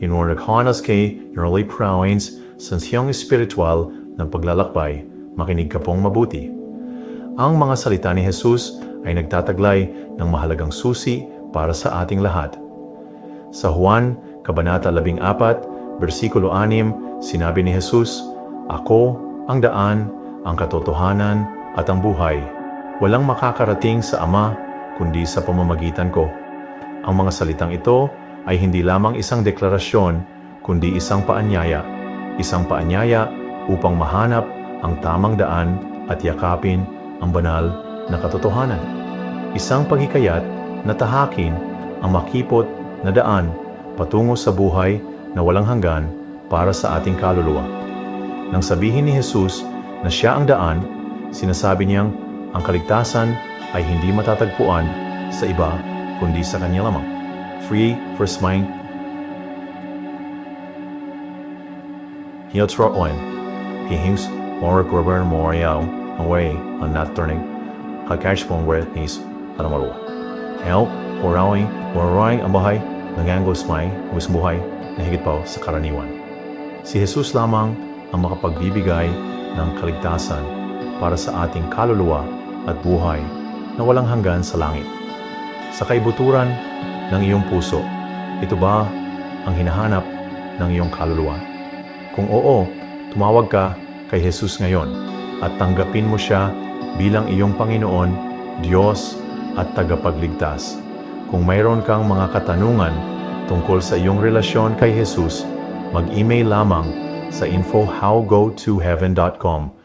Inuurakahanas kay Early Prouins sa siyang espiritual ng paglalakbay, makinig ka pong mabuti. Ang mga salita ni Jesus ay nagtataglay ng mahalagang susi para sa ating lahat. Sa Juan, Kabanata 14, versikulo 6, sinabi ni Jesus, Ako ang daan, ang katotohanan at ang buhay. Walang makakarating sa Ama kundi sa pamamagitan ko. Ang mga salitang ito ay hindi lamang isang deklarasyon, kundi isang paanyaya. Isang paanyaya upang mahanap ang tamang daan at yakapin ang banal na katotohanan. Isang paghikayat na tahakin ang makipot na daan patungo sa buhay na walang hanggan para sa ating kaluluwa. Nang sabihin ni Jesus na siya ang daan, sinasabi niyang ang kaligtasan ay hindi matatagpuan sa iba kundi sa kanya lamang. Free first mind. On. Pihings more grubber more yao away on not turning. Kakash pong where is alamarua. Hell, orawing, orawing ang bahay, nangangos may, buhay, na higit pa sa karaniwan. Si Jesus lamang ang makapagbibigay ng kaligtasan para sa ating kaluluwa at buhay na walang hanggan sa langit. Sa kaibuturan ng iyong puso, ito ba ang hinahanap ng iyong kaluluwa? Kung oo, tumawag ka kay Jesus ngayon at tanggapin mo siya bilang iyong Panginoon, Diyos at tagapagligtas. Kung mayroon kang mga katanungan tungkol sa iyong relasyon kay Jesus, mag-email lamang sa info howgotoheaven.com